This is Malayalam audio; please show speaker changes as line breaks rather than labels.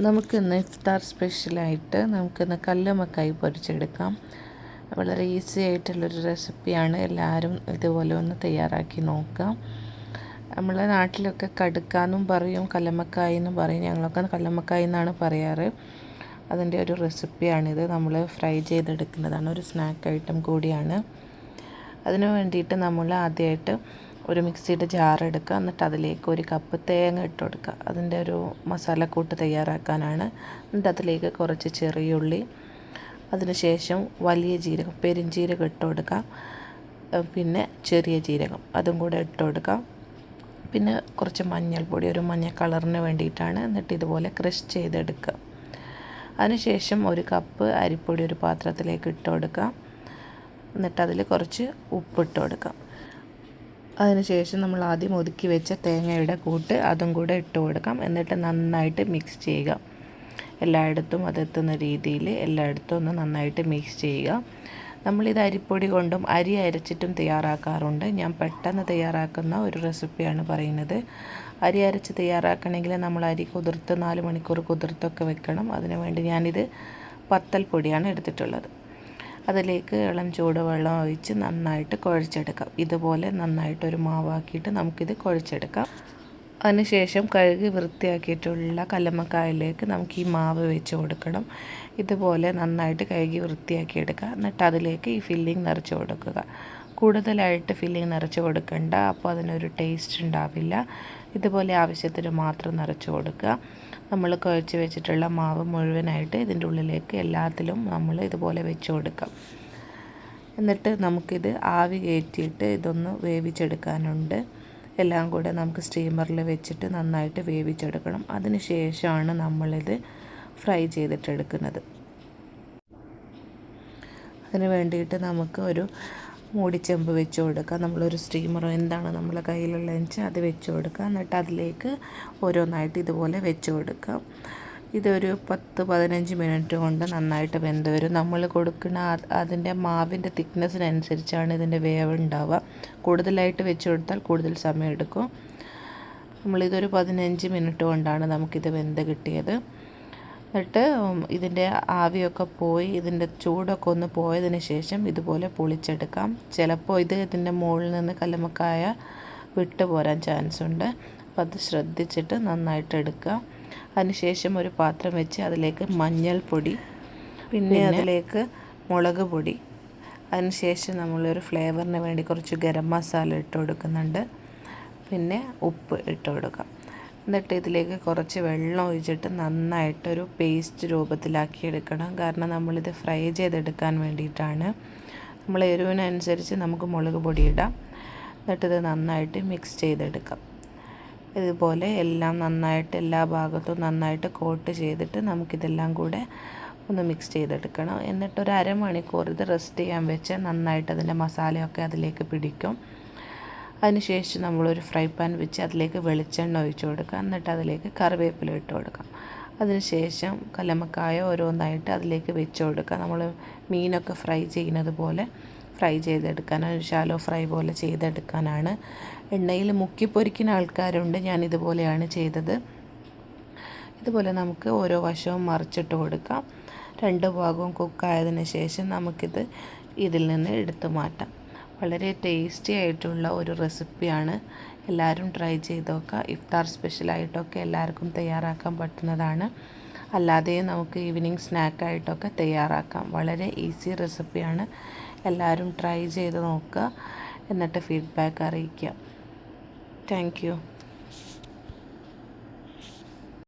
നമുക്കിന്ന് ഇഫ്താർ സ്പെഷ്യലായിട്ട് നമുക്കിന്ന് കല്ലുമക്കായി പൊരിച്ചെടുക്കാം. വളരെ ഈസി ആയിട്ടുള്ളൊരു റെസിപ്പിയാണ്. എല്ലാവരും ഇതുപോലെ ഒന്ന് തയ്യാറാക്കി നോക്കാം. നമ്മളെ നാട്ടിലൊക്കെ കടുക്കാന്നും പറയും കല്ലമ്മക്കായി എന്നും പറയും. ഞങ്ങളൊക്കെ കല്ലമ്മക്കായി എന്നാണ് പറയാറ്. അതിന്റെ ഒരു റെസിപ്പിയാണിത്. നമ്മൾ ഫ്രൈ ചെയ്തെടുക്കുന്നതാണ്. ഒരു സ്നാക്ക് ഐറ്റം കൂടിയാണ്. അതിനു വേണ്ടിയിട്ട് നമ്മൾ ആദ്യമായിട്ട് ഒരു മിക്സിയുടെ ജാർ എടുക്കുക. എന്നിട്ട് അതിലേക്ക് ഒരു കപ്പ് തേങ്ങ ഇട്ട് കൊടുക്കുക. അതിന്റെ ഒരു മസാലക്കൂട്ട് തയ്യാറാക്കാനാണ്. എന്നിട്ട് അതിലേക്ക് കുറച്ച് ചെറിയ ഉള്ളി. അതിനുശേഷം വലിയ ജീരകം പെരുംജീരകം ഇട്ട് കൊടുക്കുക. പിന്നെ ചെറിയ ജീരകം അതും കൂടെ ഇട്ട് കൊടുക്കാം പിന്നെ കുറച്ച് മഞ്ഞൾപ്പൊടി ഒരു മഞ്ഞ കളറിന് വേണ്ടിയിട്ടാണ് എന്നിട്ട് ഇതുപോലെ ക്രഷ് ചെയ്തെടുക്കുക. അതിനുശേഷം ഒരു കപ്പ് അരിപ്പൊടി ഒരു പാത്രത്തിലേക്ക് ഇട്ട് കൊടുക്കാം എന്നിട്ട് അതിൽ കുറച്ച് ഉപ്പിട്ട് കൊടുക്കാം അതിനുശേഷം നമ്മൾ ആദ്യം ഒതുക്കി വെച്ച തേങ്ങയുടെ കൂട്ട് അതും കൂടെ ഇട്ട് കൊടുക്കാം. എന്നിട്ട് നന്നായിട്ട് മിക്സ് ചെയ്യുക. എല്ലായിടത്തും അതെത്തുന്ന രീതിയിൽ എല്ലായിടത്തും ഒന്ന് നന്നായിട്ട് മിക്സ് ചെയ്യുക. നമ്മളിത് അരിപ്പൊടി കൊണ്ടും അരി അരച്ചിട്ടും തയ്യാറാക്കാറുണ്ട്. ഞാൻ പെട്ടെന്ന് തയ്യാറാക്കുന്ന ഒരു റെസിപ്പിയാണ് പറയുന്നത്. അരി അരച്ച് തയ്യാറാക്കണമെങ്കിൽ നമ്മൾ അരി കുതിർത്ത് നാല് മണിക്കൂർ കുതിർത്തൊക്കെ വെക്കണം. അതിനുവേണ്ടി ഞാനിത് പത്തൽ പൊടിയാണ് എടുത്തിട്ടുള്ളത്. അതിലേക്ക് ഇളം ചൂടുവെള്ളം ഒഴിച്ച് നന്നായിട്ട് കുഴച്ചെടുക്കാം. ഇതുപോലെ നന്നായിട്ടൊരു മാവാക്കിയിട്ട് നമുക്കിത് കുഴച്ചെടുക്കാം. അതിനുശേഷം കഴുകി വൃത്തിയാക്കിയിട്ടുള്ള കല്ലമ്മക്കായലേക്ക് നമുക്ക് ഈ മാവ് വെച്ച് കൊടുക്കണം. ഇതുപോലെ നന്നായിട്ട് കഴുകി വൃത്തിയാക്കിയെടുക്കുക. എന്നിട്ട് അതിലേക്ക് ഈ ഫില്ലിംഗ് നിറച്ച് കൊടുക്കുക. കൂടുതലായിട്ട് ഫില്ലിംഗ് നിറച്ച് കൊടുക്കണ്ട. അപ്പോൾ അതിനൊരു ടേസ്റ്റ് ഉണ്ടാവില്ല. ഇതുപോലെ ആവശ്യത്തിന് മാത്രം നിറച്ച് കൊടുക്കുക. നമ്മൾ കുഴച്ച് വെച്ചിട്ടുള്ള മാവ് മുഴുവനായിട്ട് ഇതിന്റെ ഉള്ളിലേക്ക് എല്ലാത്തിലും നമ്മൾ ഇതുപോലെ വെച്ച് കൊടുക്കാം. എന്നിട്ട് നമുക്കിത് ആവി കയറ്റിയിട്ട് ഇതൊന്ന് വേവിച്ചെടുക്കാനുണ്ട്. എല്ലാം കൂടെ നമുക്ക് സ്റ്റീമറിൽ വെച്ചിട്ട് നന്നായിട്ട് വേവിച്ചെടുക്കണം. അതിന് ശേഷമാണ് നമ്മളിത് ഫ്രൈ ചെയ്തിട്ടെടുക്കുന്നത്. അതിന് വേണ്ടിയിട്ട് നമുക്ക് ഒരു മൂടിച്ചെമ്പ് വെച്ച് കൊടുക്കുക. നമ്മളൊരു സ്റ്റീമറോ എന്താണ് നമ്മളെ കയ്യിലുള്ള വെച്ചാൽ അത് വെച്ച് കൊടുക്കുക. എന്നിട്ട് അതിലേക്ക് ഓരോന്നായിട്ട് ഇതുപോലെ വെച്ച് കൊടുക്കുക. ഇതൊരു പത്ത് പതിനഞ്ച് മിനിറ്റ് കൊണ്ട് നന്നായിട്ട് വെന്ത് വരും. നമ്മൾ കൊടുക്കുന്ന അതിന്റെ മാവിന്റെ തിക്നെസ്സിനനുസരിച്ചാണ് ഇതിന്റെ വേവ് ഉണ്ടാവുക. കൂടുതലായിട്ട് വെച്ച് കൊടുത്താൽ കൂടുതൽ സമയം എടുക്കും. നമ്മളിതൊരു പതിനഞ്ച് മിനിറ്റ് കൊണ്ടാണ് നമുക്കിത് വെന്ത് കിട്ടിയത്. എന്നിട്ട് ഇതിന്റെ ആവിയൊക്കെ പോയി ഇതിന്റെ ചൂടൊക്കെ ഒന്ന് പോയതിന് ശേഷം ഇതുപോലെ പൊളിച്ചെടുക്കാം. ചിലപ്പോൾ ഇത് ഇതിന്റെ മുകളിൽ നിന്ന് കല്ലുമക്കായ വിട്ടു പോരാൻ ചാൻസ് ഉണ്ട്. അപ്പം അത് ശ്രദ്ധിച്ചിട്ട് നന്നായിട്ട് എടുക്കുക. അതിനുശേഷം ഒരു പാത്രം വെച്ച് അതിലേക്ക് മഞ്ഞൾപ്പൊടി പിന്നെ അതിലേക്ക് മുളക് പൊടി. അതിനുശേഷം നമ്മളൊരു ഫ്ലേവറിന് വേണ്ടി കുറച്ച് ഗരം മസാല ഇട്ട് കൊടുക്കുന്നുണ്ട്. പിന്നെ ഉപ്പ് ഇട്ട് കൊടുക്കാം. എന്നിട്ട് ഇതിലേക്ക് കുറച്ച് വെള്ളം ഒഴിച്ചിട്ട് നന്നായിട്ടൊരു പേസ്റ്റ് രൂപത്തിലാക്കി എടുക്കണം കാരണം നമ്മളിത് ഫ്രൈ ചെയ്തെടുക്കാൻ വേണ്ടിയിട്ടാണ്. നമ്മൾ എരിവിനനുസരിച്ച് നമുക്ക് മുളക് പൊടി ഇടാം എന്നിട്ടിത് നന്നായിട്ട് മിക്സ് ചെയ്തെടുക്കാം. ഇതുപോലെ എല്ലാം നന്നായിട്ട് എല്ലാ ഭാഗത്തും നന്നായിട്ട് കോട്ട് ചെയ്തിട്ട് നമുക്കിതെല്ലാം കൂടെ ഒന്ന് മിക്സ് ചെയ്തെടുക്കണം. എന്നിട്ട് ഒരു അരമണിക്കൂർ ഇത് റെസ്റ്റ് ചെയ്യാൻ വെച്ച് നന്നായിട്ട് അതിന്റെ മസാലയൊക്കെ അതിലേക്ക് പിടിക്കും. അതിനുശേഷം നമ്മളൊരു ഫ്രൈ പാൻ വെച്ച് അതിലേക്ക് വെളിച്ചെണ്ണ ഒഴിച്ച് കൊടുക്കുക. എന്നിട്ട് അതിലേക്ക് കറിവേപ്പില ഇട്ട് കൊടുക്കാം അതിനുശേഷം കലമക്കായ ഓരോന്നായിട്ട് അതിലേക്ക് വെച്ച് കൊടുക്കുക. നമ്മൾ മീനൊക്കെ ഫ്രൈ ചെയ്യുന്നത് പോലെ ഫ്രൈ ചെയ്തെടുക്കാൻ ഒരു ശാലോ ഫ്രൈ പോലെ ചെയ്തെടുക്കാനാണ്. എണ്ണയിൽ മുക്കി പൊരിക്കുന്ന ആൾക്കാരുണ്ട്. ഞാൻ ഇതുപോലെയാണ് ചെയ്തത്. ഇതുപോലെ നമുക്ക് ഓരോ വശവും മറിച്ചിട്ട് കൊടുക്കാം. രണ്ട് ഭാഗവും കുക്കായതിനു ശേഷം നമുക്കിത് ഇതിൽ നിന്ന് എടുത്തു മാറ്റാം. വളരെ ടേസ്റ്റി ആയിട്ടുള്ള ഒരു റെസിപ്പിയാണ് എല്ലാവരും ട്രൈ ചെയ്ത് നോക്കുക. ഇഫ്താർ സ്പെഷ്യലായിട്ടൊക്കെ എല്ലാവർക്കും തയ്യാറാക്കാൻ പറ്റുന്നതാണ്. അല്ലാതെ നമുക്ക് ഈവനിങ് സ്നാക്കായിട്ടൊക്കെ തയ്യാറാക്കാം. വളരെ ഈസി റെസിപ്പിയാണ് എല്ലാവരും ട്രൈ ചെയ്ത് നോക്കുക. എന്നിട്ട് ഫീഡ്ബാക്ക് അറിയിക്കുക. താങ്ക്